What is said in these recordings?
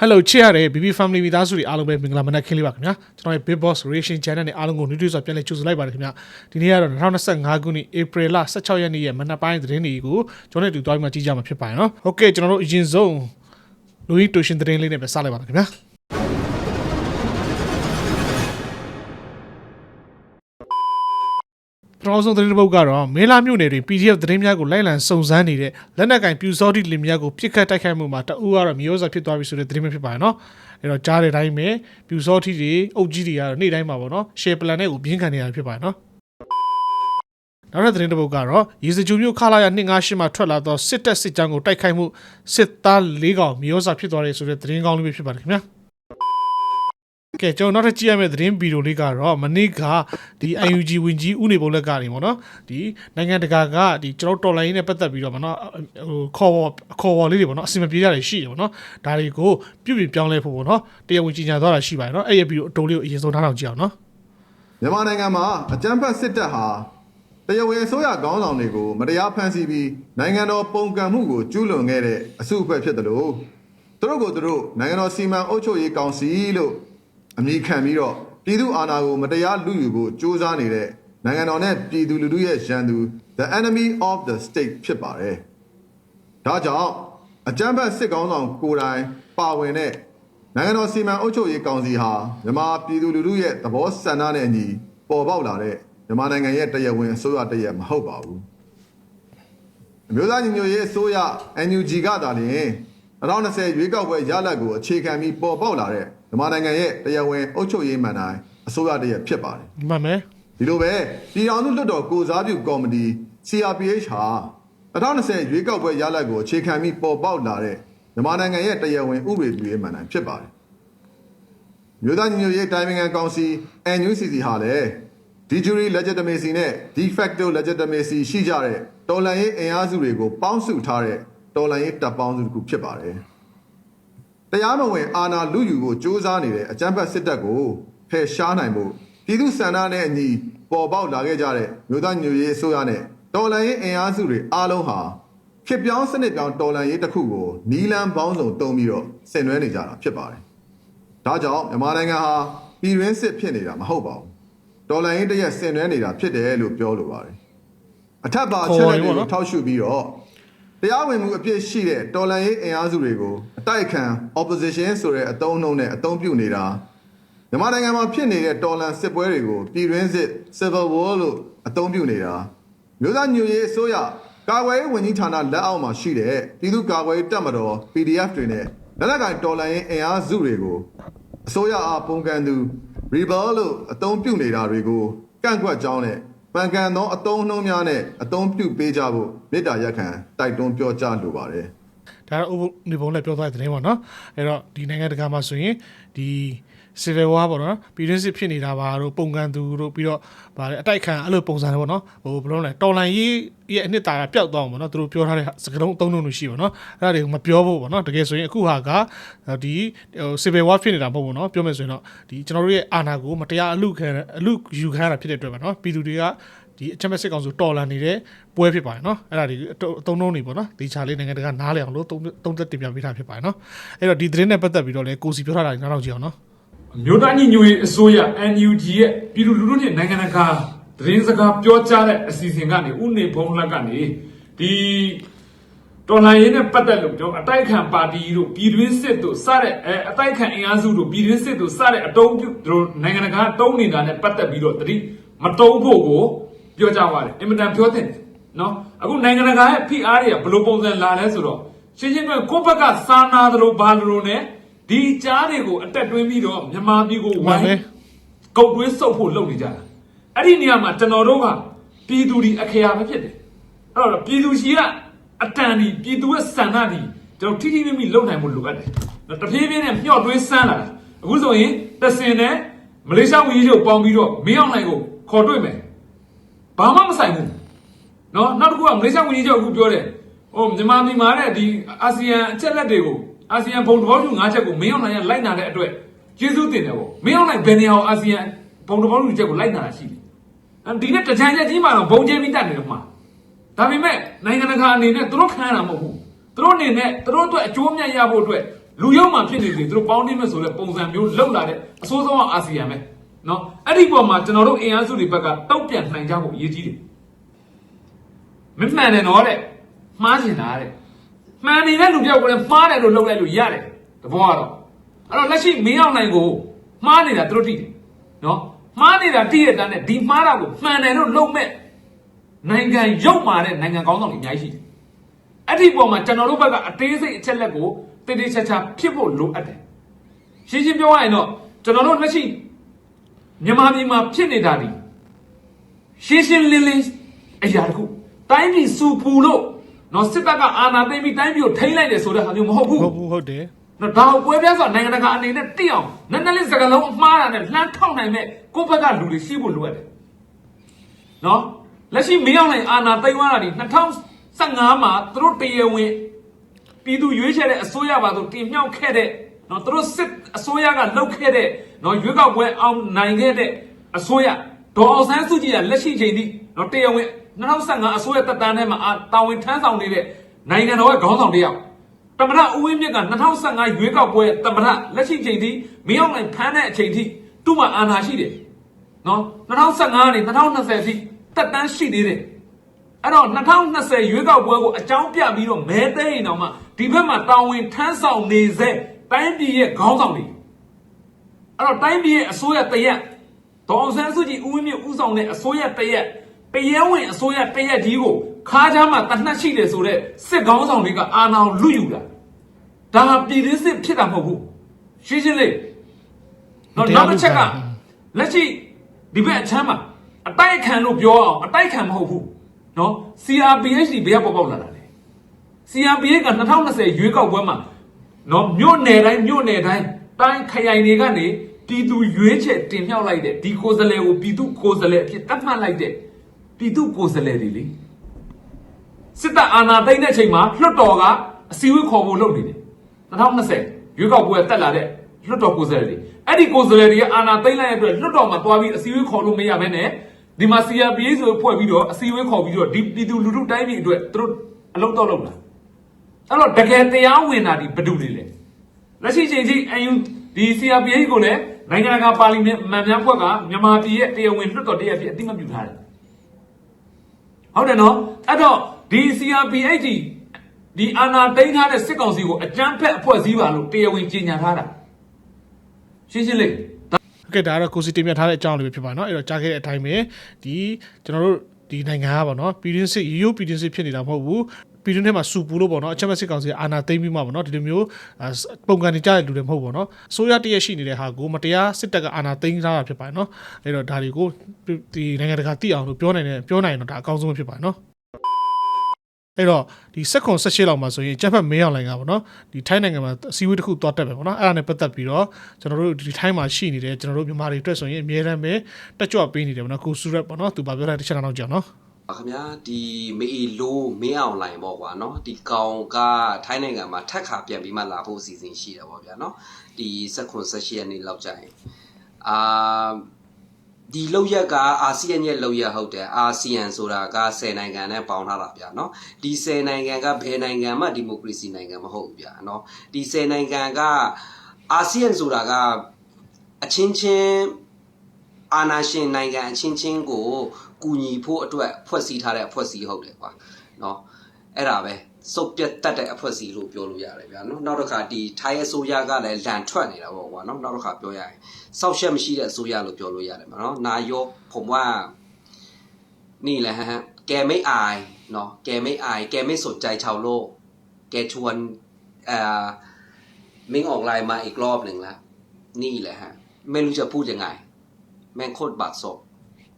Hello ချစ်ရတဲ့ BB Family မိသားစုတွေအားလုံးပဲမင်္ဂလာမနက်ခင်းလေးပါခင်ဗျာကျွန်တော်ရဲ့ Big Boss Reaction Channel နဲ့အားလုံးကိုနှွေးထွေးစွာပြန်လည်ကြိုဆိုလိုက်ပါတယ်ခင်ဗျာဒီနေ့ကတော့2025ခုနှစ် April လ16ရက်နေ့ရဲ့မနက်ပိုင်းသတင်းတွေကိုကျွန်တော်တို့အတူတွားပြီးမှကြည့်ကြမှာဖြစ်ပါတယ်နော်ဟုတ်ကဲ့ကျွန်တော်တို့အရင်ဆုံးလူကြီးတူရှင်သတင်းလေးနဲ့ပဲစလိုက်ပါမယ်ခင်ဗျာ ပထမဆုံးသတင်းတစ်ပုဒ်ကတော့မေလာမြို့နယ်တွင် PDF သတင်းများကိုလိုက်လံစုံစမ်းနေတဲ့လက်နက်ကင်ပြူစောတိလင်များကိုပြစ်ခတ်တိုက်ခိုက်မှုမှာတအူးကတော့မျိုးစားဖြစ်သွားပြီဆိုတဲ့သတင်းပဲဖြစ်ပါတယ်နော်အဲ့တော့ကြားတဲ့အတိုင်းပဲပြူစောတိတွေအုပ်ကြီးတွေကတော့နေ့တိုင်းမှာပေါ့နော်ရှယ်ပလန်နဲ့ကိုပြင်းခံနေရတာဖြစ်ပါတယ်နော်နောက်တဲ့သတင်းတစ်ပုဒ်ကတော့ရေစကြိုမျိုးခလာရ258မှာထွက်လာသောစစ်တပ်စစ်ကြောင်းကိုတိုက်ခိုက်မှုစစ်သား၄កောင်မျိုးစားဖြစ်သွားတယ်ဆိုတဲ့သတင်းကောင်းလေးပဲဖြစ်ပါတယ်ခင်ဗျာ ကဲကျွန်တော်နောက်ထပ်ကြည့်ရမယ့်သတင်းဗီဒီယိုလေးကတော့မနေ့ကဒီ UNG ဝင်ကြီးဦးနေပုံလက်ကနေပေါ့နော်ဒီနိုင်ငံတကာကဒီကျွန်တော်တော်လိုင်းနဲ့ပတ်သက်ပြီးတော့ပေါ့နော်ဟိုခေါ်ဝေါ်ခေါ်ဝေါ်လေးတွေပေါ့နော်အစီအမပြေရတယ်ရှိတယ်ပေါ့နော်ဒါတွေကိုပြုပြင်ပြောင်းလဲဖို့ပေါ့နော်တရားဝင်ကြီးညာသွားတာရှိပါတယ်နော်အဲ့ရဗီဒီယိုအတိုးလေးကိုအရင်ဆုံးထားအောင်ကြည့်အောင်နော်မြန်မာနိုင်ငံမှာအကြမ်းဖက်စစ်တပ်ဟာတရားဝင်အစိုးရခေါင်းဆောင်တွေကိုမတရားဖမ်းဆီးပြီးနိုင်ငံတော်ပုံကံမှုကိုကျူးလွန်ခဲ့တဲ့အစုအဖွဲ့ဖြစ်တယ်လို့သူတို့ကိုသူတို့နိုင်ငံတော်စီမံအုပ်ချုပ်ရေးကောင်စီလို့ အမည်ခံပြီးတော့ပြည်သူအာဏာကိုမတရားလူယူဖို့ကြိုးစားနေတဲ့နိုင်ငံတော်နဲ့ပြည်သူလူထုရဲ့ရန်သူ the enemy of the state ဖြစ်ပါတယ်။ဒါကြောင့်အကြမ်းဖက်စစ်ကောင်ဆောင်ကိုယ်တိုင်ပါဝင်တဲ့နိုင်ငံတော်စီမံအုပ်ချုပ်ရေးကောင်စီဟာမြန်မာပြည်သူလူထုရဲ့သဘောဆန္ဒနဲ့အညီပေါ်ပေါက်လာတဲ့မြန်မာနိုင်ငံရဲ့တရားဝင်အစိုးရတရက်မဟုတ်ပါဘူး။အမျိုးသားညီညွတ်ရေးအစိုးရ NUG ကသာလျှင်2020ရွေးကောက်ပွဲရလဒ်ကိုအခြေခံပြီးပေါ်ပေါက်လာတဲ့ မြန်မာနိုင်ငံရဲ့တရားဝင်အုပ်ချုပ်ရေးမှန်တိုင်းအစိုးရတရက်ဖြစ်ပါတယ်။မှန်မယ်ဒီလိုပဲပြည်ထောင်စုလွှတ်တော်ကိုစားပြုကော်မတီ CRPH ဟာ2020ရွေးကောက်ပွဲရလဒ်ကိုအခြေခံပြီးပေါ်ပေါက်လာတဲ့မြန်မာနိုင်ငံရဲ့တရားဝင်ဥပဒေပြုရေးမှန်တိုင်းဖြစ်ပါတယ်။မြို့သားညီညွတ်ရေးတိုင်းနိုင်ငံကောင်စီ NUCC ဟာလည်း de jure legitimacy နဲ့ de facto legitimacy ရှိကြတဲ့တော်လှန်ရေးအင်အားစုတွေကိုပေါင်းစုထားတဲ့တော်လှန်ရေးတပ်ပေါင်းစုတစ်ခုဖြစ်ပါတယ်။ တရားမဝင်အာဏာလူယူကိုစ조사နေတဲ့အကြမ်းဖက်စစ်တပ်ကိုဖယ်ရှားနိုင်ဖို့ပြည်သူစံနာနဲ့အညီပေါ်ပေါက်လာခဲ့ကြတဲ့မြို့သားညွရေးအစိုးရနဲ့တော်လှန်ရေးအင်အားစုတွေအားလုံးဟာခေတ်ပြောင်းစနစ်ပြောင်းတော်လှန်ရေးတစ်ခုကိုနီလန်းပေါင်းစုံတုံးပြီးတော့ဆင်နွှဲနေကြတာဖြစ်ပါတယ်။ဒါကြောင့်မြန်မာနိုင်ငံဟာပြည်တွင်းစစ်ဖြစ်နေတာမဟုတ်ပါဘူး။တော်လှန်ရေးတရက်ဆင်နွှဲနေတာဖြစ်တယ်လို့ပြောလိုပါတယ်။အထက်ပါချက်လက်တွေကိုထောက်ရှုပြီးတော့ တရားဝင်မှုအပြည့်ရှိတဲ့တော်လှန်ရေးအင်အားစုတွေကိုအတိုက်အခံ opposition ဆိုတဲ့အတုံးအနှုံနဲ့အတုံးပြုနေတာမြန်မာနိုင်ငံမှာဖြစ်နေတဲ့တော်လှန်စစ်ပွဲတွေကိုပြည်တွင်းစစ် civil war လို့အတုံးပြုနေတာမြို့သားညွရေးအစိုးရကာကွယ်ရေးဝန်ကြီးဌာနလက်အောက်မှာရှိတဲ့ပြည်သူ့ကာကွယ်ရေးတပ်မတော် PDF တွေနဲ့လက်နက်ကိုင်တော်လှန်ရေးအင်အားစုတွေကိုအစိုးရအားပုံကန်သူ rebel လို့အတုံးပြုနေတာတွေကိုကန့်ကွက်ကြောင်းနဲ့ ပန်ကန်သောအတုံးနှုံးများနဲ့အတုံးပြုပေးကြဖို့မေတ္တာရက်ခံတိုက်တွန်းပြောကြားလိုပါတယ်ဒါတော့ဥပနေပုံနဲ့ပြောသွားတဲ့သတင်းပေါ့နော်အဲ့တော့ဒီနိုင်ငံတကာမှာဆိုရင်ဒီ civil war ပေါ့နော်ပြည်တွင်းစစ်ဖြစ်နေတာပါတို့ပုံကန်သူတို့ပြီးတော့ဗာလေအတိုက်ခံအဲ့လိုပုံစံတွေပေါ့နော်ဟိုဘယ်လိုလဲတော်လန်ရေးရဲ့အနှစ်သာရပျောက်သွားအောင်ပေါ့နော်သူတို့ပြောထားတဲ့စကားလုံးအသုံးလုံးလို့ရှိပါတော့အဲ့ဒါတွေကိုမပြောဖို့ပေါ့နော်တကယ်ဆိုရင်အခုဟာကဒီဟို civil war ဖြစ်နေတာမဟုတ်ဘူးနော်ပြောမယ်ဆိုရင်တော့ဒီကျွန်တော်တို့ရဲ့အာဏာကိုမတရားအလူခံအလူယူခံရတာဖြစ်တဲ့အတွက်ပါနော်ပြည်သူတွေကဒီအချက်မဲ့စစ်ကောင်စုတော်လန်နေတဲ့ပွဲဖြစ်ပါတယ်နော်အဲ့ဒါဒီအတုံးလုံးတွေပေါ့နော်ဒီချာလေးနိုင်ငံတကာနားလည်အောင်လို့သုံးသုံးသက်တင်ပြပေးထားဖြစ်ပါတယ်နော်အဲ့တော့ဒီသတင်းနဲ့ပတ်သက်ပြီးတော့လည်းကိုစီပြောထားတာနားထောင်ကြည့်အောင်နော် အမျိုးသားညီညွတ်ရေးအစိုးရ NUG ရဲ့ပြည်သူလူထုနဲ့နိုင်ငံတကာသတင်းစကားပြောကြားတဲ့အစီအစဉ်ကနေဥနေဘုံလက်ကနေဒီတော်လှန်ရေးနဲ့ပတ်သက်လို့ကျွန်တော်အတိုက်ခံပါတီတို့ပြည်တွင်းစစ်တို့စတဲ့အဲအတိုက်ခံအင်အားစုတို့ပြည်တွင်းစစ်တို့စတဲ့အတုံးပြုတို့နိုင်ငံတကာတုံးနေတာနဲ့ပတ်သက်ပြီးတော့တတိမတုံးဖို့ကိုပြောကြပါတယ်အင်မတန်ပြောတဲ့နော်အခုနိုင်ငံတကာရဲ့ PR တွေကဘယ်လိုပုံစံလာလဲဆိုတော့ရှင်းရှင်းပြောကိုယ့်ဘက်ကစာနာသလိုဘာလိုနဲ့ ဒီကြားတွေကိုအတက်တွင်းပြီးတော့မြန်မာပြည်ကိုဝိုင်းမှန်တယ်ကုတ်တွင်းစုပ်ဖို့လုပ်နေကြတာအဲ့ဒီနေရာမှာကျွန်တော်တို့ကပြည်သူဒီအခရာပဲဖြစ်တယ်အဲ့တော့ပြည်သူရှိကအတန်ဒီပြည်သူရဲ့စံနာဒီကျွန်တော်ထိထိမိမိလုပ်နိုင်ဖို့လိုအပ်တယ်နော်တဖြည်းဖြည်းနဲ့မျှော့တွင်းစမ်းလာတာအခုဆိုရင်တဆင်နဲ့မလေးရှားဝန်ကြီးချုပ်ပေါင်းပြီးတော့မင်းအောင်နိုင်ကိုခေါ်တွေ့မယ်ဘာမှမဆိုင်ဘူးနော်နောက်တစ်ခုကမလေးရှားဝန်ကြီးချုပ်အခုပြောတယ်ဟိုမြန်မာပြည်မှာတဲ့ဒီအာဆီယံအချက်လက်တွေကို အာဆီယံဘုံသဘောတူ၅ချက်ကိုမင်းအောင်နိုင်ကလိုက်နာတဲ့အတွက်ကျေးဇူးတင်တယ်ပေါ့မင်းအောင်နိုင်ဘယ်နေရာကိုအာဆီယံဘုံသဘောတူချက်ကိုလိုက်နာတာရှိတယ်အဲဒီနေ့တကြံချက်ကြီးမှတော့ဘုံကျင်းပြီးတတ်နေတယ်မှာဒါပေမဲ့နိုင်ငံတကာအနေနဲ့သူတို့ခံရတာမဟုတ်ဘူးသူတို့အနေနဲ့သူတို့အတွက်အကျိုးအမြတ်ရဖို့အတွက်လူရုံမှဖြစ်နေတယ်သူတို့ပေါင်းနေမဲ့ဆိုတဲ့ပုံစံမျိုးလောက်လာတဲ့အဆိုးဆုံးကအာဆီယံပဲနော်အဲ့ဒီပေါ်မှာကျွန်တော်တို့အင်အားစုတွေဘက်ကတောက်ပြန်နိုင်ကြဖို့အရေးကြီးတယ်မမှန်တယ်နော်တဲ့မှားချင်တာတဲ့ မှန်နေတဲ့လူပြောက်ကလည်းမှားတယ်လို့လုပ်လိုက်လို့ရတယ်တဘောကတော့အဲ့တော့လက်ရှိမင်းအောင်နိုင်ကိုမှားနေတာသူတို့သိတယ်နော်မှားနေတာတည့်ရတဲ့နဲ့ဒီမှားတာကိုမှန်တယ်လို့လုပ်မဲ့နိုင်ငံရုပ်မာတဲ့နိုင်ငံကောင်းဆောင်တွေအများကြီးရှိတယ်အဲ့ဒီပုံမှာကျွန်တော်တို့ဘက်ကအသေးစိတ်အချက်လက်ကိုတည်တည်ချာချာဖြစ်ဖို့လိုအပ်တယ်ရှင်းရှင်းပြောရရင်တော့ကျွန်တော်တို့လက်ရှိမြန်မာပြည်မှာဖြစ်နေတာဒီရှင်းရှင်းလင်းလင်းအရာတခုတိုင်းပြည်စူပူလို့ နော်စစ်တပ်ကအာဏာသိမ်းပြီးတိုင်းပြည်ကိုထိန်းလိုက်တယ်ဆိုတဲ့ဟာမျိုးမဟုတ်ဘူးဟုတ်ဘူးဟုတ်တယ်နော်ဒါကိုပွဲပြားဆိုနိုင်ငံတကာအနေနဲ့တိအောင်နက်နက်လေးစကားလုံးအမှားတာနဲ့လှမ်းထောက်နိုင်မဲ့ကိုယ့်ဘက်ကလူတွေရှိဖို့လိုအပ်တယ်နော်လက်ရှိမင်းအောင်နိုင်အာဏာသိမ်းသွားတာဒီ2015မှာသူတို့တရားဝင်ပြည်သူရွေးချယ်တဲ့အစိုးရပါဆိုတင်မြှောက်ခဲ့တဲ့နော်သူတို့စစ်အစိုးရကလုပ်ခဲ့တဲ့နော်ရွေးကောက်ပွဲအောင်နိုင်ခဲ့တဲ့အစိုးရဒေါ်အောင်ဆန်းစုကြည်ကလက်ရှိချိန်ထိနော်တရားဝင် 2015အစိုးရတပ်တန်းထဲမှာအာတာဝန်ထမ်းဆောင်နေတဲ့နိုင်ငံတော်ရဲ့ခေါင်းဆောင်တစ်ယောက်တမရဦးဝင်းမြင့်က2015ရွေးကောက်ပွဲတမရလက်ရှိချိန်ထိမင်းအောင်နိုင်ဖမ်းတဲ့အချိန်ထိသူ့မှာအာဏာရှိတယ်နော်2015ကနေ2020ထိတက်တန်းရှိသေးတယ်အဲ့တော့2020ရွေးကောက်ပွဲကိုအကြောင်းပြပြီးတော့မဲသိရင်တော့မှဒီဘက်မှာတာဝန်ထမ်းဆောင်နေစေတိုင်းပြည်ရဲ့ခေါင်းဆောင်တွေအဲ့တော့တိုင်းပြည်ရဲ့အစိုးရတရက်ဒေါအောင်ဆန်းစုကြည်ဦးဝင်းမြင့်ဦးဆောင်တဲ့အစိုးရတရက် တရားဝင်အစိုးရတရက်ကြီးကိုခါးချားမှာတနှက်ရှိတယ်ဆိုတော့စစ်ခေါင်းဆောင်တွေကအာဏာကိုလွတ်ယူတာဒါကပြည်တွင်းစစ်ဖြစ်တာမဟုတ်ဘူးရှင်းရှင်းလေးနော်နောက်တစ်ချက်ကလက်ရှိဒီဘက်အချမ်းမှာအတိုက်အခံလို့ပြောအောင်အတိုက်အခံမဟုတ်ဘူးနော် CRPH ဒီဘယ်ကပေါ်ပေါက်လာတာလဲ CRPH က2020ရွေးကောက်ပွဲမှာနော်မြို့နယ်တိုင်းမြို့နယ်တိုင်းတိုင်းခရိုင်တွေကနေပြည်သူရွေးချယ်တင်မြှောက်လိုက်တဲ့ဒီကိုယ်စားလှယ်ကိုပြည်သူကိုယ်စားလှယ်အဖြစ်တတ်မှတ်လိုက်တဲ့ ပြည်သူကိုယ်စားလှယ်တွေလေစစ်တပ်အာဏာသိမ်းတဲ့အချိန်မှာလွှတ်တော်ကအစည်းအဝေးခေါ်ဖို့လုပ်နေတယ်2020ရွေးကောက်ပွဲတက်လာတဲ့လွှတ်တော်ကိုယ်စားလှယ်တွေအဲ့ဒီကိုယ်စားလှယ်တွေကအာဏာသိမ်းလိုက်တဲ့အတွက်လွှတ်တော်မှာတွားပြီးအစည်းအဝေးခေါ်လို့မရဘဲနဲ့ဒီမှာ CRPA ဆိုဖွဲ့ပြီးတော့အစည်းအဝေးခေါ်ပြီးတော့ဒီပြည်သူလူထုတိုင်းပြည်အတွက်သူတို့အလုပ်တော့လုပ်လာအဲ့တော့တကယ်တရားဝင်တာဒီဘယ်သူတွေလဲလက်ရှိချိန်ကြီးအယူဒီ CRPA ကိုလည်းနိုင်ငံတကာပါလီမန်မှန်များဘက်ကမြန်မာပြည်ရဲ့တရားဝင်လွှတ်တော်တရားဖြစ်အသိမှတ်ပြုထားတယ် ဟုတ်တယ်နော်အဲ့တော့ဒီ CRPH ဒီအာဏာသိမ်းထားတဲ့စစ်ကောင်စီကိုအကြမ်းဖက်အဖွဲ့အစည်းပါလို့တရားဝင်ကြေညာထားတာရှင်းရှင်းလေးကဲဒါကတော့ကိုစီတင်ပြထားတဲ့အကြောင်းလေးပဲဖြစ်ပါနော်အဲ့တော့ကြားခဲ့တဲ့အတိုင်းပဲဒီကျွန်တော်တို့ဒီနိုင်ငံကပါနော်ပြည်တွင်းစစ်ရိုးရိုးပြည်တွင်းစစ်ဖြစ်နေတာမဟုတ်ဘူး ပြည်တွင်းထဲမှာစူပူလို့ပေါ့နော်အချက်မဲ့စစ်ကောင်စီအာဏာသိမ်းပြီးမှပေါ့နော်ဒီလိုမျိုးပုံကန်နေကြတဲ့လူတွေမဟုတ်ပေါ့နော်အစိုးရတရက်ရှိနေတဲ့ဟာကိုမတရားစစ်တပ်ကအာဏာသိမ်းထားတာဖြစ်ပါတယ်နော်အဲ့တော့ဒါတွေကိုဒီနိုင်ငံတကာသိအောင်လို့ပြောနိုင်တယ်ပြောနိုင်ရင်တော့ဒါအကောင်းဆုံးဖြစ်ပါတယ်နော်အဲ့တော့ဒီစက်ခွန်၁၈လောက်မှာဆိုရင်ဂျက်ဖက်မင်းအောင်လိုင်ကပေါ့နော်ဒီထိုင်းနိုင်ငံမှာအစည်းအဝေးတစ်ခုတွားတက်ပဲပေါ့နော်အဲ့ဒါနဲ့ပတ်သက်ပြီးတော့ကျွန်တော်တို့ဒီထိုင်းမှာရှိနေတဲ့ကျွန်တော်တို့မြန်မာတွေအတွက်ဆိုရင်အများအားဖြင့်တက်ကြွပေးနေတယ်ပေါ့နော်ကိုစုရက်ပေါ့နော်သူပြောတဲ့တစ်ချက်တော့ကြောင်နော် ပါခင်ဗျာဒီမေလိုမင်းအောင်လိုင်ပေါ့ကွာနော်ဒီကောင်ကထိုင်းနိုင်ငံမှာထက်ခါပြန်ပြီးမှလာဖို့အစီအစဉ်ရှိတယ်ပေါ့ဗျာနော်ဒီ16-18ရက်နေ့လောက်ကြာရင်အာဒီလောက်ရက်ကအာဆီယံရဲ့လောက်ရက်ဟုတ်တယ်အာဆီယံဆိုတာက10နိုင်ငံနဲ့ပေါင်းထားတာဗျာနော်ဒီ10နိုင်ငံကဘယ်နိုင်ငံမှဒီမိုကရေစီနိုင်ငံမဟုတ်ဘူးဗျာနော်ဒီ10နိုင်ငံကအာဆီယံဆိုတာကအချင်းချင်းအာဏာရှင်နိုင်ငံအချင်းချင်းကို ကူညီဖို့အတွက်ဖွဲ့စည်းထားတဲ့အဖွဲ့အစည်းဟုတ်တယ်ကွာเนาะအဲ့ဒါပဲစုပ်ပြတ်တတ်တဲ့အဖွဲ့အစည်းလို့ပြောလို့ရတယ်ဗျာเนาะနောက်တစ်ခါဒီထိုင်းအစိုးရကလည်းလန်ထွက်နေတာပေါ့ကွာเนาะနောက်တစ်ခါပြောရရင်စောက်ရှက်မရှိတဲ့အစိုးရလို့ပြောလို့ရတယ်မှာเนาะนายกผมว่านี่แหละฮะแกไม่อายเนาะแกไม่อาย แกไม่สนใจชาวโลก แกชวนเอ่อมิงออกไลน์มาอีกรอบหนึ่งแล้วนี่แหละฮะไม่รู้จะพูดยังไง แม่งโคตรบาดศพ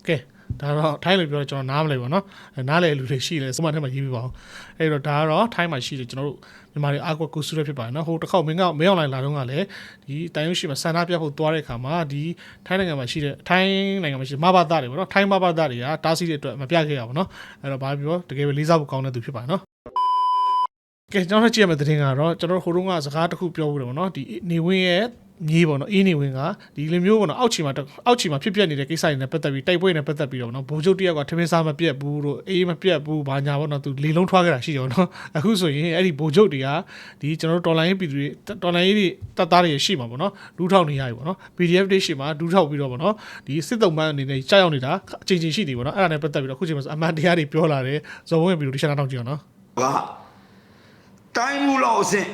ကဲ ဒါတော့ထိုင်းလို့ပြောတော့ကျွန်တော်နားမလဲပေါ့နော်အဲနားလဲလူတွေရှိတယ်စမတ်ထဲမှာရေးပြပါအောင်အဲ့တော့ဒါကတော့ထိုင်းမှာရှိတယ်ကျွန်တော်တို့မြန်မာတွေအာကွာကိုဆူရက်ဖြစ်ပါတယ်နော်ဟိုတစ်ခေါက်မင်းကမင်းအောင်လိုင်းလာတော့ကလည်းဒီတိုင်ရုံရှိမှာဆန္ဒပြဖို့သွားတဲ့ခါမှာဒီထိုင်းနိုင်ငံမှာရှိတဲ့ထိုင်းနိုင်ငံမှာရှိတဲ့မဘာသားတွေပေါ့နော်ထိုင်းမဘာသားတွေကတားဆီးတဲ့အတွက်မပြခဲ့ရပါဘူးနော်အဲ့တော့ဘာပြောတကယ်ပဲလေးစားဖို့ကောင်းတဲ့သူဖြစ်ပါတယ်နော်ကဲကျွန်တော်တို့ကြည့်ရမယ့်သတင်းကတော့ကျွန်တော်တို့ဟိုတုန်းကစကားတစ်ခုပြောဖို့တယ်ပေါ့နော်ဒီနေဝင်းရဲ့ မြေးပေါ့နော်အင်းနေဝင်ကဒီလိုမျိုးပေါ့နော်အောက်ချီမှာအောက်ချီမှာဖြစ်ပျက်နေတဲ့ကိစ္စတွေနဲ့ပတ်သက်ပြီးတိုက်ပွဲတွေနဲ့ပတ်သက်ပြီးတော့နော်ဘိုးချုပ်တယောက်ကထမင်းစားမပြတ်ဘူးတို့အေးမပြတ်ဘူးဘာညာပေါ့နော်သူလေလုံးထွားခဲ့တာရှိတယ်နော်အခုဆိုရင်အဲ့ဒီဘိုးချုပ်တွေကဒီကျွန်တော်တို့တော်လိုင်းရေးပြည်သူတွေတော်လိုင်းရေးတွေတပ်သားတွေရှိမှာပေါ့နော်လူထောက်နေရပြီပေါ့နော် PDF တွေရှိမှာဒူးထောက်ပြီးတော့ပေါ့နော်ဒီစစ်တုံးပန်းအနေနဲ့ကြောက်ရောက်နေတာအချိန်ချင်းရှိတယ်ပေါ့နော်အဲ့ဒါနဲ့ပတ်သက်ပြီးတော့အခုချိန်မှာဆိုအမှန်တရားတွေပြောလာတယ်ဇော်ဝင်းပြီးတော့ဒီချက်နောက်ကြည့်အောင်နော်ကတိုင်းမှုလောက်အဆင့်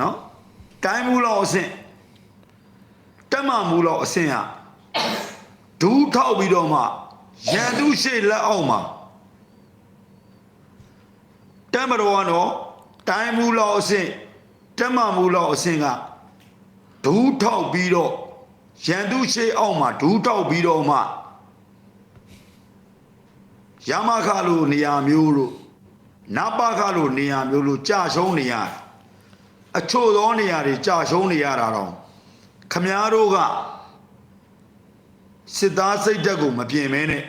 နော် တိုင်းမှုလောက်အဆင့်တက်မမှုလောက်အဆင့်ဟာဒူးထောက်ပြီးတော့မှရန်သူရှေ့လက်အောက်မှာတမတော်ကတော့တိုင်းမှုလောက်အဆင့်တက်မမှုလောက်အဆင့်ကဒူးထောက်ပြီးတော့ရန်သူရှေ့အောက်မှာဒူးထောက်ပြီးတော့မှရမခလိုနေရာမျိုးတို့နပခလို့နေရာမျိုးလို့ကြာရှုံးနေရတယ် အချို့သောနေရာတွေကြာရှုံးနေရတာတော့ခမားတို့ကစစ်သားစိတ်ဓာတ်ကိုမပြင်မဲနဲ့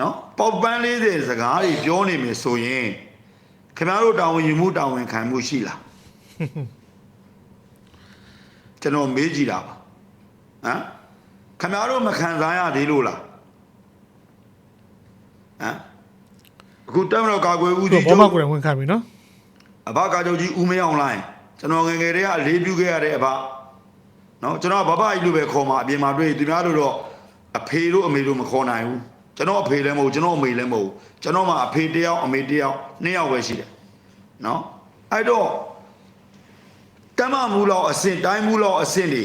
နော်ပေါက်ပန်း40စကားတွေပြောနေမယ်ဆိုရင်ခမားတို့တာဝန်ယူမှုတာဝန်ခံမှုရှိလားကျွန်တော်မေးကြည့်တာပါဟမ်ခမားတို့မခံစားရသေးလို့လားဟမ်အခုတက်မတော်ကာကွယ်ဦးသူစီးဘောချုပ်မကိုယ်တိုင်ဝင်ခံပြီနော် အဘကာချုပ်ကြီးဦးမင်းအောင်လိုင်းကျွန်တော်ငယ်ငယ်တည်းကအလေးပြုခဲ့ရတဲ့အဘနော်ကျွန်တော်ကဘဘကြီးလို့ပဲခေါ်မှာအပြင်မှာတွေ့သူများတို့တော့အဖေတို့အမေတို့မခေါ်နိုင်ဘူးကျွန်တော်အဖေလည်းမဟုတ်ကျွန်တော်အမေလည်းမဟုတ်ကျွန်တော်မှအဖေတစ်ယောက်အမေတစ်ယောက်နှစ်ယောက်ပဲရှိတယ်နော်အဲ့တော့တမမူလောက်အစင်တိုင်းမူလောက်အစင်တွေ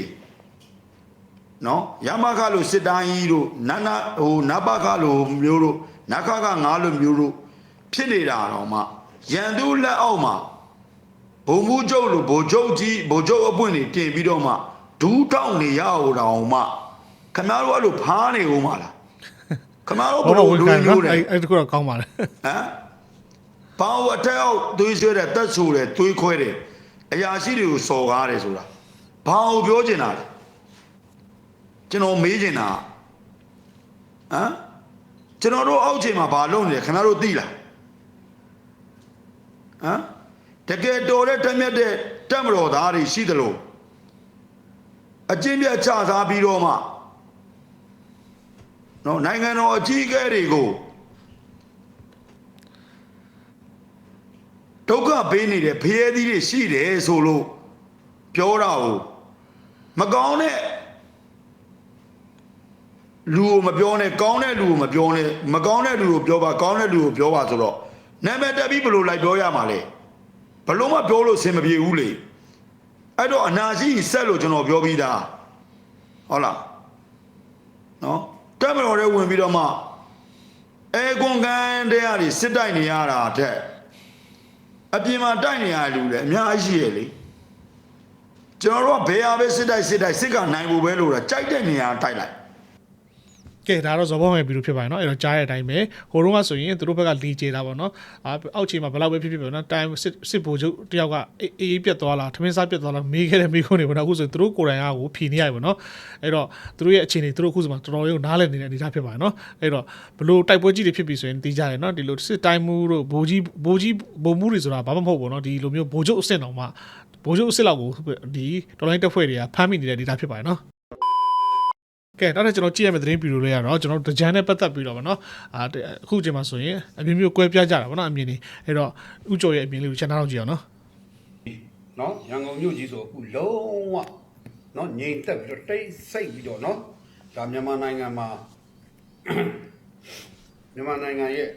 နော်ရမခလို့စစ်တိုင်းကြီးတို့နနဟိုနဘခလို့မျိုးတို့နခကငါလို့မျိုးတို့ဖြစ်နေတာတော့မှရန်သူလက်အောက်မှာ ဘုံမှုကျုပ်လို့ဘိုလ်ချုပ်ကြီးဘိုလ်ချုပ်အပွင့်တွေတင်ပြီးတော့မှဒူးတောက်နေရအောင်တော့မှခမတို့အဲ့လိုဖားနေဦးမလားခမတို့ဘဘောမလို့ဝင်လူခံလူနော်တယ်အဲ့အဲ့တကူတော့ကောင်းပါလေဟမ်ဘာလို့အထက်အောက်သွေးဆွဲတယ်တက်ဆူတယ်သွေးခွဲတယ်အရာရှိတွေကိုစော်ကားတယ်ဆိုတာဘာလို့ပြောချင်တာလဲကျွန်တော်မေးချင်တာဟမ်ကျွန်တော်တို့အောက်ချိန်မှာဘာလုပ်နေလဲခင်ဗျားတို့သိလားဟမ် တကယ်တော်တဲ့တက်မြတ်တဲ့တက်မတော်သားတွေရှိသလိုအကျင့်ပြတ်ချစားပြီးတော့မှနော်နိုင်ငံတော်အကြီးအကဲတွေကိုဒုက္ခပေးနေတဲ့ဖျဲသီးတွေရှိတယ်ဆိုလို့ပြောတာကိုမကောင်းတဲ့လူကိုမပြောနဲ့ကောင်းတဲ့လူကိုမပြောနဲ့မကောင်းတဲ့လူကိုပြောပါကောင်းတဲ့လူကိုပြောပါဆိုတော့နာမည်တက်ပြီးဘယ်လိုလိုက်ပြောရမှာလဲ ဘလို့မပြောလို့စင်မပြေဘူးလေအဲ့တော့အနာရှိဆက်လို့ကျွန်တော်ပြောပြီးသားဟုတ်လားနော်တက်မတော်တဲ့ဝင်ပြီးတော့မှအဲကွန်ကန်တရားတွေစစ်တိုက်နေရတာတဲ့အပြင်မှာတိုက်နေရလူလည်းအများကြီးရှိရလေကျွန်တော်တို့ကဘယ်ဟာပဲစစ်တိုက်စစ်တိုက်စစ်ကနိုင်ဖို့ပဲလို့တာကြိုက်တဲ့နေရာတိုက်လိုက် ကဲဒါတော့ဇော်ဘောမဲ့ပြီးလို့ဖြစ်ပါရဲ့နော်အဲ့တော့ကြားတဲ့အတိုင်းပဲဟိုတုန်းကဆိုရင်သူတို့ဘက်ကလီကျေတာပေါ့နော်အာအောက်ခြေမှာဘယ်လောက်ပဲဖြစ်ဖြစ်ပေါ့နော်တိုင်းစစ်စစ်ဘိုလ်ချုပ်တယောက်ကအေးအေးပြတ်သွားလားထမင်းစားပြတ်သွားလားမေးခဲ့တဲ့မေးခွန်းတွေပေါ့နော်အခုဆိုရင်သူတို့ကိုယ်တိုင်ကကိုဖြီနေရတယ်ပေါ့နော်အဲ့တော့သူတို့ရဲ့အခြေအနေသူတို့အခုဆိုမှတော်တော်လေးကိုနားလည်နေတဲ့အနေအထားဖြစ်ပါရဲ့နော်အဲ့တော့ဘလို့တိုက်ပွဲကြီးတွေဖြစ်ပြီဆိုရင်တီးကြတယ်နော်ဒီလိုစစ်တိုင်းမှုတို့ဘိုးကြီးဘိုးကြီးဘိုးမှုတွေဆိုတာဘာမှမဟုတ်ဘူးနော်ဒီလိုမျိုးဘိုလ်ချုပ်အစ်စ်တော်မှဘိုလ်ချုပ်အစ်စ်လောက်ကိုဒီတော်လိုင်းတက်ဖွဲ့တွေကဖမ်းမိနေတဲ့အနေအထားဖြစ်ပါ ရဲ့နော်ကဲတော့ကျွန်တော်ကြည့်ရမယ့်သတင်းဗီဒီယိုလေးရတော့ကျွန်တော်တကြမ်းနဲ့ပတ်သက်ပြီးတော့ဗောနော်အာအခုချိန်မှာဆိုရင်အမျိုးမျိုးကွဲပြားကြတာဗောနော်အမြင်တွေအဲ့တော့ဥကျော်ရဲ့အမြင်လေးကိုချက်နောက်ကြည့်အောင်နော်နော်ရန်ကုန်မြို့ကြီးဆိုအခုလုံးဝနော်ငြိမ်သက်ပြီးတော့တိတ်ဆိတ်ပြီးတော့နော်ဒါမြန်မာနိုင်ငံမှာမြန်မာနိုင်ငံရဲ့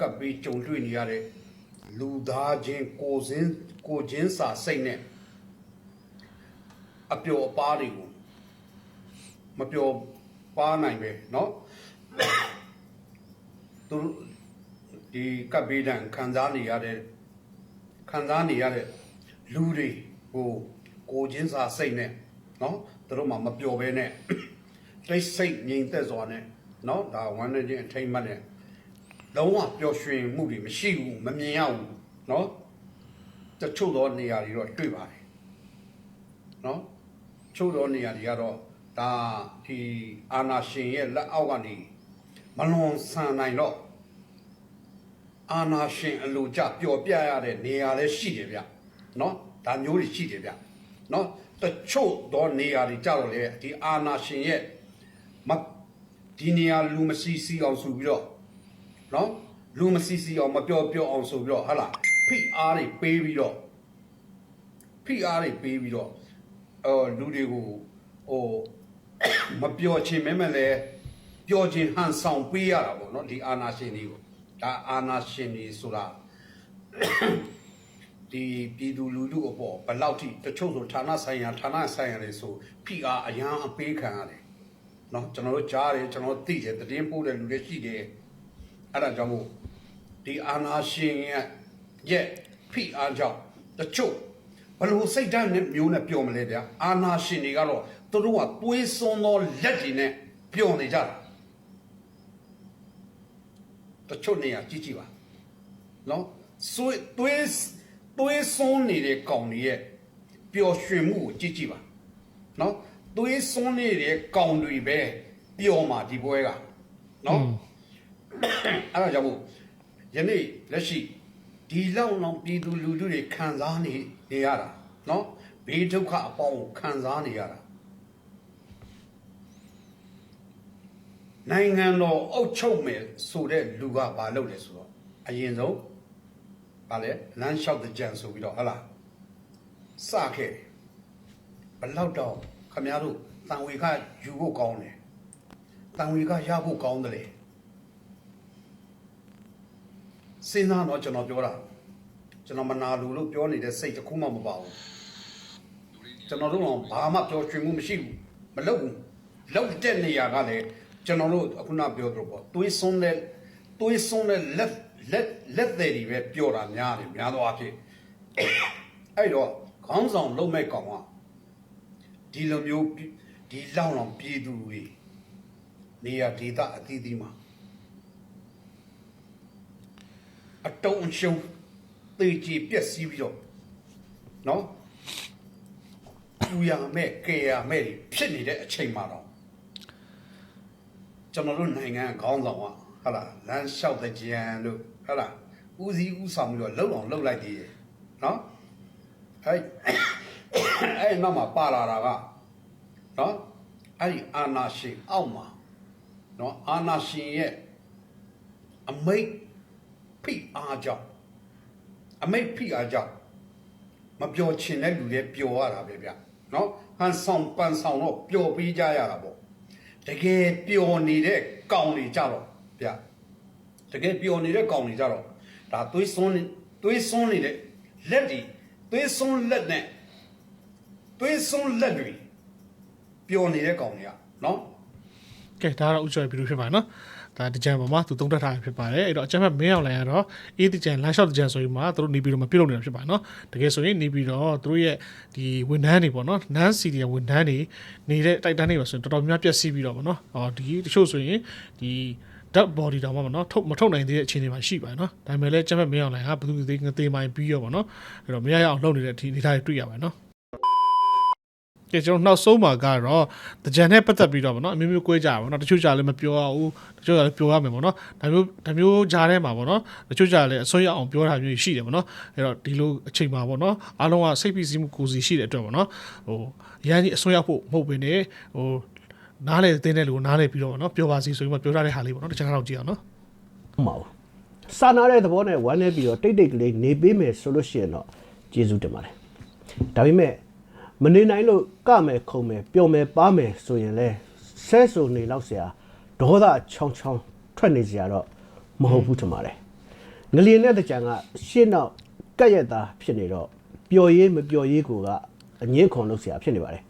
ကပ်ပြီးကြုံတွေ့နေရတဲ့လူသားချင်းကိုစင်းကိုချင်းစာစိတ်နဲ့အပျော်အပါးတွေကို မပျော်ပါနိုင်ပဲเนาะသူတို့ဒီကပ်ပြီးတန်ခံစားနေရတဲ့ ခံစားနေရတဲ့လူတွေကိုကိုချင်းစာစိတ်နဲ့เนาะသူတို့မှမပျော်ဘဲနဲ့ တိတ်ဆိတ်ငြိမ်သက်စွာနဲ့เนาะဒါဝမ်းနေခြင်းအထိမ့်မှတ်နဲ့လုံးဝပျော်ရွှင်မှုတွေမရှိဘူးမမြင်ရဘူးเนาะတချို့သောနေရာတွေတော့တွေ့ပါတယ်เนาะချို့သောနေရာတွေကတော့ ဒါဒီအာနာရှင်ရဲ့လက်အောက်ကနေမလွန်ဆန်နိုင်တော့ အာနာရှင်အလိုကြပျော်ပြရတဲ့နေရာလည်းရှိတယ်ဗျเนาะ ဒါမျိုးတွေရှိတယ်ဗျနော်တချို့တော့နေရာတွေကြတော့လေဒီအာနာရှင်ရဲ့မဒီနေရာလူမစီစီအောင်ဆိုပြီးတော့နော်လူမစီစီအောင်မပြောပြောအောင်ဆိုပြီးတော့ဟာလားဖိအားတွေပေးပြီးတော့ဖိအားတွေပေးပြီးတော့အော်လူတွေကိုဟို မပြောချင်မဲမဲလဲပြောချင်ဟန်ဆောင်ပေးရတာပေါ့နော်ဒီအာနာရှင်တွေကိုဒါအာနာရှင်တွေဆိုတာဒီပြည်သူလူထုအပေါ်ဘယ်လောက်ထိတချို့ဆိုဌာနဆိုင်ရာဌာနဆိုင်ရာတွေဆိုဖိအားအရန်အပေးခံရတယ်เนาะကျွန်တော်တို့ကြားတယ်ကျွန်တော်တို့သိတယ်တည်င်းပို့တဲ့လူတွေရှိတယ်အဲ့ဒါကြောင့်မို့ဒီအာနာရှင်ရဲ့ရဲ့ဖိအားကြောင့်တချို့ ဘလို့စိတ်ဓာတ်နဲ့မျိုးနဲ့ပြောမလဲဗျာအာနာရှင်တွေကတော့သူတို့ကသွေးစွန်းသောလက်တွေနဲ့ပြောနေကြတာတချို့နေရာကြည့်ကြည့်ပါနော်သွေးသွေးသွေးစွန်းနေတဲ့ကောင်တွေရဲ့ပျော်ရွှင်မှုကိုကြည့်ကြည့်ပါနော်သွေးစွန်းနေတဲ့ကောင်တွေပဲပျော်မှာဒီပွဲကနော်အဲ့ဒါကြောင့်မို့ယနေ့လက်ရှိဒီလောက်လောက်ပြည်သူလူထုတွေခံစားနေ နေရတာနော်ဘေးဒုက္ခအပေါင်းကိုခံစားနေရတာနိုင်ငံတော်အုပ်ချုပ်မယ်ဆိုတဲ့လူကဘာလုပ်လဲဆိုတော့အရင်ဆုံးဗာလဲလမ်းလျှောက်တဲ့ကြံဆိုပြီးတော့ဟလားစခဲ့ဘလောက်တော့ခမရတို့တန်ဝေခယူဖို့ကောင်းတယ်တန်ဝေခရဖို့ကောင်းတယ်စဉ်းစားတော့ကျွန်တော်ပြောတာ ကျွန်တော်မနာလို့လို့ပြောနေတဲ့စိတ်တစ်ခုမှမပါဘူးကျွန်တော်တို့တော့ဘာမှပြောချင်မှုမရှိဘူးမလုပ်ဘူးလောက်တဲ့နေရာကလည်းကျွန်တော်တို့အခုနပြောသလိုပေါ့သွေးစွန်းတဲ့သွေးစွန်းတဲ့လက်လက်လက်သေးတွေပဲပြောတာများတယ်များသောအားဖြင့်အဲ့တော့ခေါင်းဆောင်လုံးမဲ့ကောင်ကဒီလိုမျိုးဒီလောက်လောက်ပြည်သူတွေနေရာဒေသအသီးသီးမှာအတုံးအရှုံး သေချီပြက်စီးပြီးတော့နော်ပြူရမဲ့ကေရမဲ့တွေဖြစ်နေတဲ့အချိန်မှာတော့ကျွန်တော်တို့နိုင်ငံခေါင်းဆောင်ကဟာလာလမ်းလျှောက်တဲ့ကြံလို့ဟာလာဦးစီးဦးဆောင်ပြီးတော့လှုပ်အောင်လှုပ်လိုက်သေးတယ်နော်အဲ့အဲ့နောက်မှာပါလာတာကနော်အဲ့ဒီအာနာရှင်အောက်မှာနော်အာနာရှင်ရဲ့အမိတ်ဖိအားကြောင့် အမိတ်ဖိအားကြောင့်မပျော်ချင်တဲ့လူတွေပျော်ရတာပဲဗျနော်ဟန်ဆောင်ပန်ဆောင်တော့ပျော်ပေးကြရတာပေါ့တကယ်ပျော်နေတဲ့ကောင်တွေကြတော့ဗျတကယ်ပျော်နေတဲ့ကောင်တွေကြတော့ဒါသွေးစွန်းနေသွေးစွန်းနေတဲ့လက်တွေသွေးစွန်းလက်နဲ့သွေးစွန်းလက်တွေပျော်နေတဲ့ကောင်တွေကနော်ကဲဒါကတော့ဥကျော်ဗီဒီယိုဖြစ်ပါတယ်နော် ဒါတကြံပေါ်မှာသူသုံးတက်ထားတာဖြစ်ပါတယ်အဲ့တော့အကြမ်းဖက်မင်းအောင်လိုင်ကတော့အေးတကြံလမ်းလျှောက်တကြံဆိုရင်မှသူတို့နေပြီးတော့မပြုတ်လို့နေတာဖြစ်ပါတယ်နော်တကယ်ဆိုရင်နေပြီးတော့သူတို့ရဲ့ဒီဝန်ထမ်းတွေပေါ့နော်နန်းစီဒီဝန်ထမ်းတွေနေတဲ့တိုက်တန်းတွေပါဆိုရင်တော်တော်များများပျက်စီးပြီးတော့ပေါ့နော်အော်ဒီတချို့ဆိုရင်ဒီ dead body တောင်မှမနော်ထုတ်မထုတ်နိုင်သေးတဲ့အခြေအနေမှာရှိပါတယ်နော်ဒါပေမဲ့လည်းကျမ်းမဲ့မင်းအောင်လိုင်ကဘယ်သူသေးငသေးမိုင်းပြီးရောပေါ့နော်အဲ့တော့မရရအောင်လုပ်နေတဲ့ဒီနေသားတွေတွေ့ရပါတယ်နော် ကဲကျွန်တော်နောက်ဆုံးမှာကတော့တကြံနဲ့ပတ်သက်ပြီးတော့ဗောနော်အမျိုးမျိုး꿰ကြပါဗောနော်တချို့ကြလည်းမပြောရဘူးတချို့ကြလည်းပြောရမယ်ဗောနော်ဒါမျိုးဒါမျိုးကြားထဲမှာဗောနော်တချို့ကြလည်းအစွမ်းရအောင်ပြောတာမျိုးရှိတယ်ဗောနော်အဲ့တော့ဒီလိုအချိန်မှာဗောနော်အားလုံးကစိတ်ဖိစီးမှုကိုယ်စီရှိတဲ့အတွက်ဗောနော်ဟိုရန်ကြီးအစွမ်းရဖို့မဟုတ်ဘဲနဲ့ဟိုနားလေတင်းတဲ့လူကိုနားလေပြီးတော့ဗောနော်ပြောပါစီဆိုပြီးမှပြောထားတဲ့ဟာလေးဗောနော်တခြားတော့ကြည့်အောင်နော်မဟုတ်ဘူးစာနာတဲ့သဘောနဲ့ဝမ်းနေပြီးတော့တိတ်တိတ်ကလေးနေပေးမယ်ဆိုလို့ရှိရင်တော့ကျေးဇူးတင်ပါတယ်ဒါပေမဲ့ မနေနိုင်လို့ကမယ်ခုံမယ်ပျော်မယ်ပါမယ်ဆိုရင်လဲဆဲဆိုနေလောက်เสียဒေါသချောင်းချောင်းထွက်နေကြရတော့မဟုတ်ဘူးထင်ပါတယ်ငလျင်တဲ့တကြံကရှင်းတော့ကက်ရက်သားဖြစ်နေတော့ပျော်ရေးမပျော်ရေးကိုကအငင်းခုန်လို့เสียဖြစ်နေပါတယ်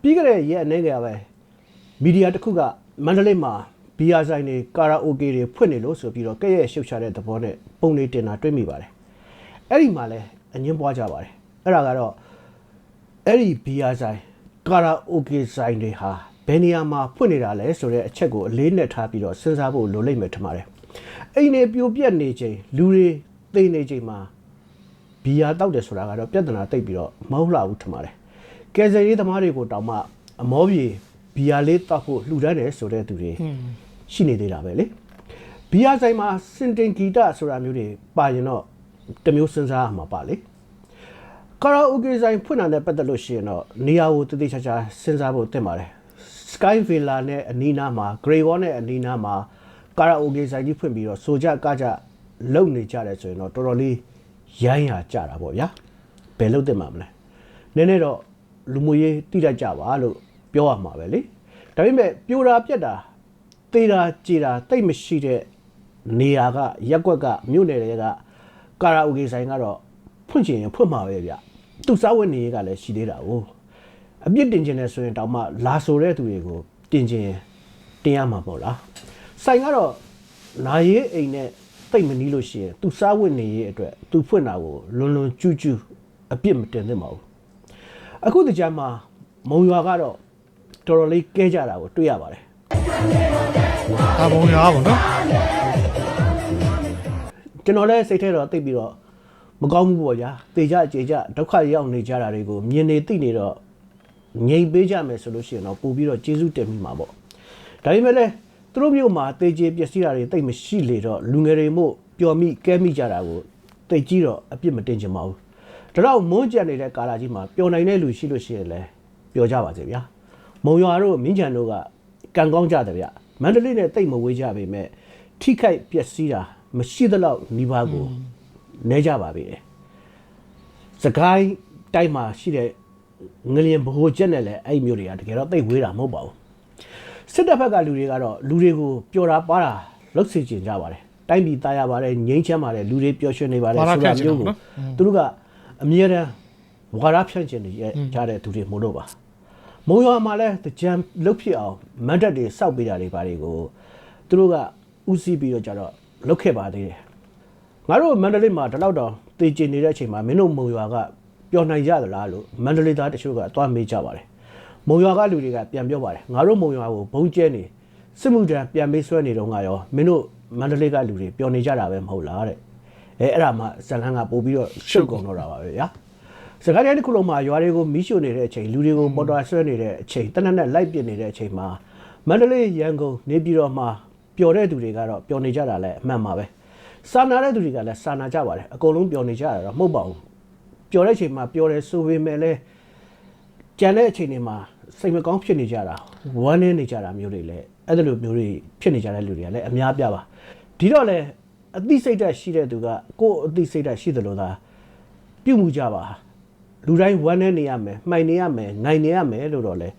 ပြီးကြတဲ့ရက်အနေကြပဲ မီဒီယာတစ်ခုကမန္တလေးမှာဘီယာဆိုင်တွေကာရာအိုကေတွေဖွင့်နေလို့ဆိုပြီးတော့ကဲ့ရဲ့ရှုပ်ချတဲ့သဘောနဲ့ပုံနေတင်တာတွေ့မိပါတယ်အဲ့ဒီမှာလဲအငင်းပွားကြပါတယ်အဲ့ဒါကတော့ အဲ့ဒီဘီယာဆိုင်ကာရာအိုကေဆိုင်တွေဟာဘယ်နေရာမှာဖွင့်နေတာလဲဆိုတဲ့အချက်ကိုအလေးနဲ့ထားပြီးတော့စဉ်းစားဖို့လိုလိမ့်မယ်ထင်ပါတယ်အိမ်နေပြိုပြက်နေချိန်လူတွေသိနေချိန်မှာဘီယာတောက်တယ်ဆိုတာကတော့ပြဿနာတိတ်ပြီးတော့မဟုတ်လာဘူးထင်ပါတယ်ကယ်ဆယ်ရေးသမားတွေကိုတောင်မှအမောပြေဘီယာလေးတောက်ဖို့လှူဒန်းတယ်ဆိုတဲ့သူတွေရှိနေသေးတာပဲလေဘီယာဆိုင်မှာစင်တင်ဂီတဆိုတာမျိုးတွေပါရင်တော့တစ်မျိုးစဉ်းစားရမှာပါလေ ကာရာအိုကေဆိုင်ဖွင့်တာနဲ့ပတ်သက်လို့ရှိရင်တော့နေရာကိုတည်တည်ချာချာစဉ်းစားဖို့တင်ပါတယ် Sky Villa နဲ့အနီးနားမှာ Grey Wall နဲ့အနီးနားမှာကာရာအိုကေဆိုင်ကြီးဖွင့်ပြီးတော့ဆိုကြကကြလုံနေကြတယ်ဆိုရင်တော့တော်တော်လေးရိုင်းရကြတာပေါ့ဗျာဘယ်လို့တင်မှာမလဲနည်းနည်းတော့လူမှုရေးတိတတ်ကြပါလို့ပြောရမှာပဲလေဒါပေမဲ့ပြိုတာပြက်တာတေးတာကြည်တာတိတ်မရှိတဲ့နေရာကရက်ကွက်ကမြို့နယ်တွေကကာရာအိုကေဆိုင်ကတော့ ဖွင့်ချင်ရင်ဖွင့်မှာပဲဗျသူစားဝတ်နေရေးကလည်းရှိသေးတာ哦အပြစ်တင်ခြင်းနဲ့ဆိုရင်တောင်မှလာဆိုတဲ့သူတွေကိုတင်ခြင်းတင်ရမှာပေါ့လားဆိုင်ကတော့နာရေးအိမ်နဲ့တိတ်မနီးလို့ရှိရင်သူစားဝတ်နေရေးအတွက်သူဖွင့်တာကိုလွန်လွန်ကျူးကျူးအပြစ်မတင်သင့်ပါဘူးအခုတကြမ်းမှာမုံရွာကတော့တော်တော်လေးကဲကြတာကိုတွေ့ရပါတယ်ဒါဘုံရပါဘောနော်ကျွန်တော်လည်းစိတ်ထဲတော့တိတ်ပြီးတော့မ ကောင်းဘူးပေါ့ဗျာတေကြကြေကြဒုက္ခရောက်နေကြတာတွေကိုမြင်နေသိနေတော့ငြိမ်ပေးကြမယ်ဆိုလို့ရှိရင်တော့ပို့ပြီးတော့ကျေးဇူးတင်မိမှာပေါ့ဒါပေမဲ့လည်းသူတို့မျိုးမှာတေကြေပျက်စီးတာတွေတိတ်မရှိလေတော့လူငယ်တွေမို့ပျော်မိကဲမိကြတာကိုတိတ်ကြီးတော့အပြစ်မတင်ချင်ပါဘူးဒါတော့မွန်းကြံနေတဲ့ကာလာကြီးမှာပျော်နိုင်တဲ့လူရှိလို့ရှိရင်လည်းပျော်ကြပါစေဗျာမုံရွာတို့မြင်းချံတို့ကကံကောင်းကြတယ်ဗျမန္တလေးနဲ့တိတ်မဝေးကြပေမဲ့ထိခိုက်ပျက်စီးတာမရှိသလောက်နှီးပါးကို နေကြပါပြီ။စကိုင်းတိုင်းမှာရှိတဲ့ငလျင်ဘ ਹੁ ချက်နဲ့လည်းအဲ့ဒီမျိုးတွေကတကယ်တော့တိတ်ဝေးတာမဟုတ်ပါဘူး။စစ်တပ်ဘက်ကလူတွေကတော့လူတွေကိုပျော်တာပါတာလှုပ်စေချင်ကြပါတယ်။တိုင်းပြည်သားရပါတယ်ငြိမ်းချမ်းပါတယ်လူတွေပျော်ရွှင်နေပါတယ်ဆိုတာမျိုးကိုသူတို့ကအမြဲတမ်းဝါရဖြန့်ကျင်နေကြတဲ့သူတွေမို့လို့ပါ။မုံရွာမှာလည်းတကြံလုတ်ဖြစ်အောင်မန်တက်တွေစောက်ပေးတာတွေပါတွေကိုသူတို့ကဥစည်းပြီးတော့ကြတော့လုတ်ခဲ့ပါသေးတယ်။ ငါတို့မန္တလေးမှာဒီလောက်တော့တည်ကျင်နေတဲ့အချိန်မှာမင်းတို့မုံရွာကပျော်နိုင်ကြသလားလို့မန္တလေးသားတချို့ကသွားမေးကြပါတယ်။မုံရွာကလူတွေကပြန်ပြောပါတယ်။ငါတို့မုံရွာကိုဘုံကျဲနေစစ်မှုထမ်းပြန်ပေးဆွဲနေတော့ငါရောမင်းတို့မန္တလေးကလူတွေပျော်နေကြတာပဲမဟုတ်လားတဲ့။အဲအဲ့ဒါမှဇလန်းကပို့ပြီးတော့ရှုပ်ကုန်တော့တာပါပဲဗျာ။စကားတိုင်းတစ်ခုလုံးမှာရွာတွေကိုမီးရှို့နေတဲ့အချိန်လူတွေကိုပေါ်တာဆွဲနေတဲ့အချိန်တနက်နဲ့လိုက်ပစ်နေတဲ့အချိန်မှာမန္တလေးရန်ကုန်နေပြည်တော်မှာပျော်တဲ့သူတွေကတော့ပျော်နေကြတာလည်းအမှန်ပါပဲ စာနာတဲ့သူတွေကလည်းစာနာကြပါတယ်အကုန်လုံးပျော်နေကြတာတော့မဟုတ်ပါဘူးပျော်တဲ့အချိန်မှာပျော်တယ်ဆိုပေမဲ့လည်းကြံတဲ့အချိန်တွေမှာစိတ်မကောင်းဖြစ်နေကြတာဝမ်းနည်းနေကြတာမျိုးတွေလည်းအဲ့ဒါလိုမျိုးတွေဖြစ်နေကြတဲ့လူတွေကလည်းအများပြပါဒီတော့လည်းအသိစိတ်ဓာတ်ရှိတဲ့သူကကိုယ့်အသိစိတ်ဓာတ်ရှိသလိုသာပြုတ်မှုကြပါလူတိုင်းဝမ်းနေနေရမယ်မှိုင်နေရမယ်နိုင်နေရမယ်လို့တော့လဲ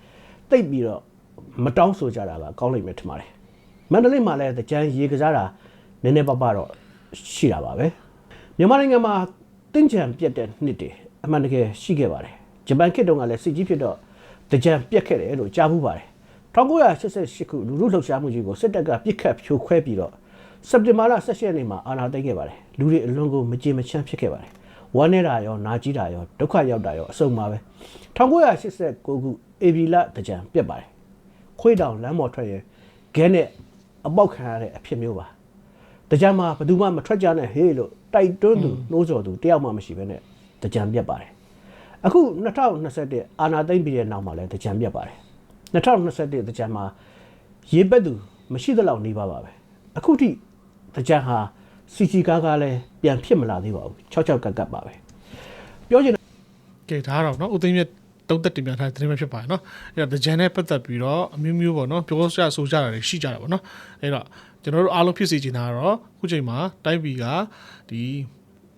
တိတ်ပြီးတော့မတောင်းဆိုကြတာကကောင်းလိမ့်မယ်ထင်ပါတယ်မန္တလေးမှာလည်းတကြံရေကစားတာနည်းနည်းပပတော့ ရှိတာပါပဲမြန်မာနိုင်ငံမှာတင်းကြံပြတ်တဲ့နှစ်တွေအမှန်တကယ်ရှိခဲ့ပါတယ်ဂျပန်ခေတ်တုန်းကလည်းစစ်ကြီးဖြစ်တော့တကြံပြတ်ခဲ့တယ်လို့ကြားမှုပါတယ်1988ခုလူလူလှုပ်ရှားမှုကြီးကိုစစ်တပ်ကပြစ်ခတ်ဖြိုခွဲပြီးတော့စက်တင်ဘာလ18ရက်နေ့မှာအာဏာသိမ်းခဲ့ပါတယ်လူတွေအလွန်ကိုမကြေမချမ်းဖြစ်ခဲ့ပါတယ်ဝမ်းနေတာရောနာကြီးတာရောဒုက္ခရောက်တာရောအစုံပါပဲ1989ခုအေဗီလတကြံပြတ်ပါတယ်ခွေးတောင်လမ်းပေါ်ထွက်ရင်ဂဲနဲ့အပေါက်ခံရတဲ့အဖြစ်မျိုးပါ တကြံမှာဘယ်သူမှမထွက်ကြနဲ့ဟေးလို့တိုက်တွန်းသူနှိုးဆော်သူတယောက်မှမရှိဘဲနဲ့တကြံပြတ်ပါတယ်အခု2021အာနာသိမ့်ပြီးတဲ့နောက်မှာလည်းတကြံပြတ်ပါတယ်2021တကြံမှာရေပက်သူမရှိသလောက်နေပါပါပဲအခုထိတကြံဟာစီစီကားကားလည်းပြန်ဖြစ်မလာသေးပါဘူး66ကက်ကက်ပါပဲပြောချင် ကဲဒါကတော့เนาะဦးသိန်းမြတ်တုံးသက်တင်ပြထားတဲ့သတင်းပဲဖြစ်ပါတယ်เนาะအဲ့တော့ The Gen နဲ့ပတ်သက်ပြီးတော့အမျိုးမျိုးပေါ့เนาะပြောစရာဆိုကြတာတွေရှိကြတာပေါ့เนาะအဲ့တော့ ကျွန်တော်တို့အားလုံးဖြစ်စီချင်တာကတော့ခုချိန်မှာတိုင်းပြည်ကဒီ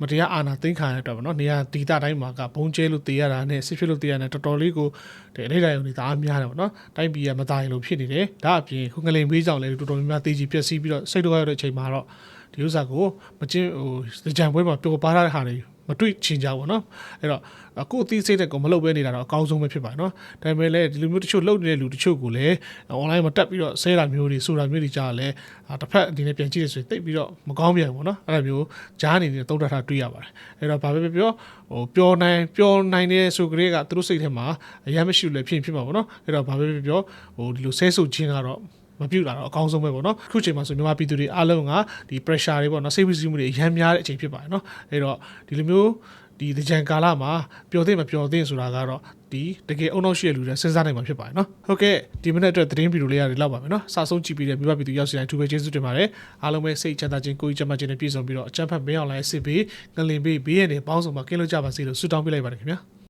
မတရားအာဏာသိမ်းခံရတဲ့အတွက်ပေါ့နော်နေရာဒေသတိုင်းမှာကဘုံကျဲလို့တေးရတာနဲ့စစ်ဖြစ်လို့တေးရတာနဲ့တော်တော်လေးကိုဒီအနေတိုင်းုံနေတာအားများတယ်ပေါ့နော်တိုင်းပြည်ကမသားရင်လို့ဖြစ်နေတယ်ဒါအပြင်ခုငလိန်ပေးကြောင်လည်းတော်တော်များများတေးကြီးပျက်စီးပြီးတော့စိတ်တော့ရတဲ့အချိန်မှာတော့ဒီဥစ္စာကိုမကျင်းဟိုကြံပွဲမှာပျော်ပါတဲ့ဟာတွေ မတွေ့ချင်ကြဘူးเนาะအဲ့တော့အခုအသိစိတ်တဲ့ကိုမလုပ်ဘဲနေတာတော့အကောင်းဆုံးပဲဖြစ်ပါတယ်เนาะဒါပေမဲ့လည်းဒီလိုမျိုးတချို့လုပ်နေတဲ့လူတချို့ကိုလည်း online မှာတက်ပြီးတော့ဆဲတာမျိုးတွေဆိုတာမျိုးတွေကြားလဲတစ်ဖက်အနေနဲ့ပြန်ကြည့်ရဆိုရင်တိတ်ပြီးတော့မကောင်းပြန်ဘူးเนาะအဲ့ဒါမျိုးကြားအနေနဲ့တုံးတထားတွေ့ရပါတယ်အဲ့တော့ဘာပဲပြောဟိုပျော်နိုင်ပျော်နိုင်တဲ့ဆိုကြတဲ့ကသူတို့စိတ်ထဲမှာအရမ်းမရှိလို့လည်းဖြစ်ဖြစ်မှာပေါ့เนาะအဲ့တော့ဘာပဲပြောဟိုဒီလိုဆဲဆိုခြင်းကတော့ မပြုတ်လာတော့အကောင်းဆုံးပဲပေါ့နော်ခုချိန်မှာဆိုမြန်မာပြည်သူတွေအားလုံးကဒီ pressure တွေပေါ့နော်စိတ်ဝိစီးမှုတွေရမ်းများတဲ့အချိန်ဖြစ်ပါတယ်နော်အဲ့တော့ဒီလိုမျိုးဒီတကြံကာလမှာပျော်သိမ့်မပျော်သိမ့်ဆိုတာကတော့ဒီတကယ်အုံနောက်ရှိတဲ့လူတွေစဉ်းစားနိုင်မှာဖြစ်ပါတယ်နော်ဟုတ်ကဲ့ဒီမိနစ်အတွက်သတင်းဗီဒီယိုလေးရတယ်လောက်ပါမယ်နော်စာဆုံးကြည့်ပြီးတဲ့မိဘပြည်သူရောက်စီတိုင်းအထူးပဲကျေးဇူးတင်ပါတယ်အားလုံးပဲစိတ်ချမ်းသာခြင်းကိုယ်ကြီးချမ်းသာခြင်းနဲ့ပြည့်စုံပြီးတော့အချမ်းဖတ်မင်းအောင်လိုင်းစစ်ဘေးငလင်ဘေးဘေးရည်နဲ့ပေါင်းစုံမှာကင်းလို့ကြပါစေလို့ဆုတောင်းပေးလိုက်ပါတယ်ခင်ဗျာ